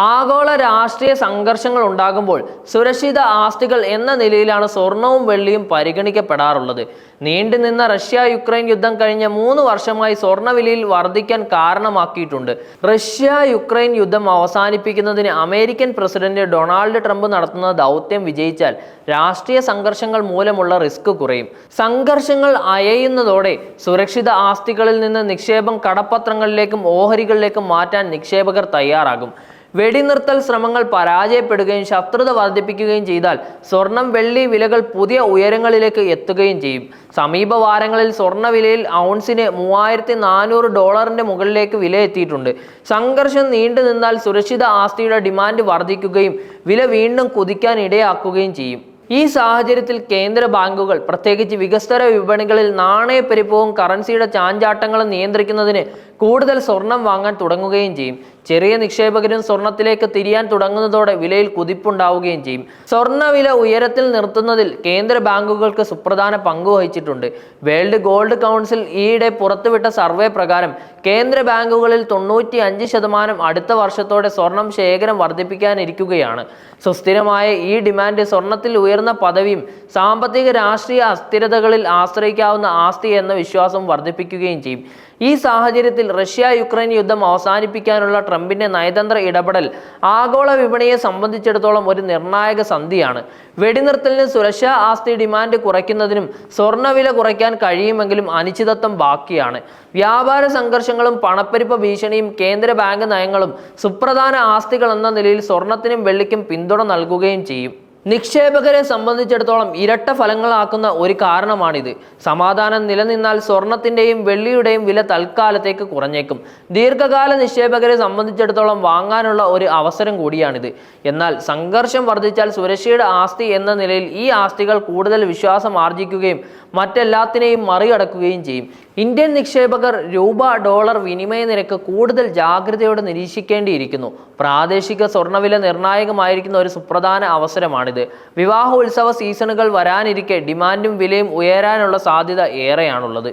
ആഗോള രാഷ്ട്രീയ സംഘർഷങ്ങൾ ഉണ്ടാകുമ്പോൾ സുരക്ഷിത ആസ്തികൾ എന്ന നിലയിലാണ് സ്വർണവും വെള്ളിയും പരിഗണിക്കപ്പെടാറുള്ളത്. നീണ്ടുനിന്ന റഷ്യ യുക്രൈൻ യുദ്ധം കഴിഞ്ഞ മൂന്ന് വർഷമായി സ്വർണവിലയിൽ വർദ്ധിക്കാൻ കാരണമാക്കിയിട്ടുണ്ട്. റഷ്യ യുക്രൈൻ യുദ്ധം അവസാനിപ്പിക്കുന്നതിന് അമേരിക്കൻ പ്രസിഡന്റ് ഡൊണാൾഡ് ട്രംപ് നടത്തുന്ന ദൗത്യം വിജയിച്ചാൽ രാഷ്ട്രീയ സംഘർഷങ്ങൾ മൂലമുള്ള റിസ്ക് കുറയും. സംഘർഷങ്ങൾ അയയുന്നതോടെ സുരക്ഷിത ആസ്തികളിൽ നിന്ന് നിക്ഷേപം കടപ്പത്രങ്ങളിലേക്കും ഓഹരികളിലേക്കും മാറ്റാൻ നിക്ഷേപകർ തയ്യാറാകും. വെടിനിർത്തൽ ശ്രമങ്ങൾ പരാജയപ്പെടുകയും ശത്രുത വർദ്ധിപ്പിക്കുകയും ചെയ്താൽ സ്വർണം വെള്ളി വിലകൾ പുതിയ ഉയരങ്ങളിലേക്ക് എത്തുകയും ചെയ്യും. സമീപ വാരങ്ങളിൽ സ്വർണ വിലയിൽ ഔൺസിന് മൂവായിരത്തി നാനൂറ് ഡോളറിന്റെ മുകളിലേക്ക് വില എത്തിയിട്ടുണ്ട് സംഘർഷം നീണ്ടു നിന്നാൽ സുരക്ഷിത ആസ്തിയുടെ ഡിമാൻഡ് വർദ്ധിക്കുകയും വില വീണ്ടും കുതിക്കാൻ ഇടയാക്കുകയും ചെയ്യും. ഈ സാഹചര്യത്തിൽ കേന്ദ്ര ബാങ്കുകൾ പ്രത്യേകിച്ച് വികസ്തര വിപണികളിൽ നാണയപ്പെരുപ്പവും കറൻസിയുടെ ചാഞ്ചാട്ടങ്ങളും നിയന്ത്രിക്കുന്നതിന് കൂടുതൽ സ്വർണം വാങ്ങാൻ തുടങ്ങുകയും ചെയ്യും. ചെറിയ നിക്ഷേപകരും സ്വർണത്തിലേക്ക് തിരിയാൻ തുടങ്ങുന്നതോടെ വിലയിൽ കുതിപ്പുണ്ടാവുകയും ചെയ്യും. സ്വർണവില ഉയരത്തിൽ നിർത്തുന്നതിൽ കേന്ദ്ര ബാങ്കുകൾക്ക് സുപ്രധാന പങ്ക് വഹിച്ചിട്ടുണ്ട്. വേൾഡ് ഗോൾഡ് കൗൺസിൽ ഈയിടെ പുറത്തുവിട്ട സർവേ പ്രകാരം കേന്ദ്ര ബാങ്കുകളിൽ തൊണ്ണൂറ്റി അഞ്ച് ശതമാനം അടുത്ത വർഷത്തോടെ സ്വർണം ശേഖരം വർദ്ധിപ്പിക്കാനിരിക്കുകയാണ്. സുസ്ഥിരമായ ഈ ഡിമാൻഡ് സ്വർണത്തിൽ ഉയർന്ന പദവിയും സാമ്പത്തിക രാഷ്ട്രീയ അസ്ഥിരതകളിൽ ആശ്രയിക്കാവുന്ന ആസ്തി എന്ന വിശ്വാസം വർദ്ധിപ്പിക്കുകയും ചെയ്യും. ഈ സാഹചര്യത്തിൽ റഷ്യ യുക്രൈൻ യുദ്ധം അവസാനിപ്പിക്കാനുള്ള ട്രംപിന്റെ നയതന്ത്ര ഇടപെടൽ ആഗോള വിപണിയെ സംബന്ധിച്ചിടത്തോളം ഒരു നിർണായക സന്ധിയാണ്. വെടിനിർത്തലിന് സുരക്ഷാ ആസ്തി ഡിമാൻഡ് കുറയ്ക്കുന്നതിനും സ്വർണവില കുറയ്ക്കാൻ കഴിയുമെങ്കിലും അനിശ്ചിതത്വം ബാക്കിയാണ്. വ്യാപാര സംഘർഷങ്ങളും പണപ്പെരുപ്പ ഭീഷണിയും കേന്ദ്ര ബാങ്ക് നയങ്ങളും സുപ്രധാന ആസ്തികൾ എന്ന നിലയിൽ സ്വർണത്തിനും വെള്ളിക്കും പിന്തുണ നൽകുകയും ചെയ്യും. നിക്ഷേപകരെ സംബന്ധിച്ചിടത്തോളം ഇരട്ട ഫലങ്ങളാക്കുന്ന ഒരു കാരണമാണിത്. സമാധാനം നിലനിന്നാൽ സ്വർണത്തിന്റെയും വെള്ളിയുടെയും വില തൽക്കാലത്തേക്ക് കുറഞ്ഞേക്കും. ദീർഘകാല നിക്ഷേപകരെ സംബന്ധിച്ചിടത്തോളം വാങ്ങാനുള്ള ഒരു അവസരം കൂടിയാണിത്. എന്നാൽ സംഘർഷം വർദ്ധിച്ചാൽ സുരക്ഷയുടെ ആസ്തി എന്ന നിലയിൽ ഈ ആസ്തികൾ കൂടുതൽ വിശ്വാസം ആർജിക്കുകയും മറ്റെല്ലാത്തിനെയും മറികടക്കുകയും ചെയ്യും. ഇന്ത്യൻ നിക്ഷേപകർ രൂപ ഡോളർ വിനിമയ നിരക്ക് കൂടുതൽ ജാഗ്രതയോടെ നിരീക്ഷിക്കേണ്ടിയിരിക്കുന്നു. പ്രാദേശിക സ്വർണവില നിർണായകമായിരിക്കുന്ന ഒരു സുപ്രധാന അവസരമാണിത്. വിവാഹ ഉത്സവ സീസണുകൾ വരാനിരിക്കെ ഡിമാൻഡും വിലയും ഉയരാനുള്ള സാധ്യത ഏറെയാണുള്ളത്.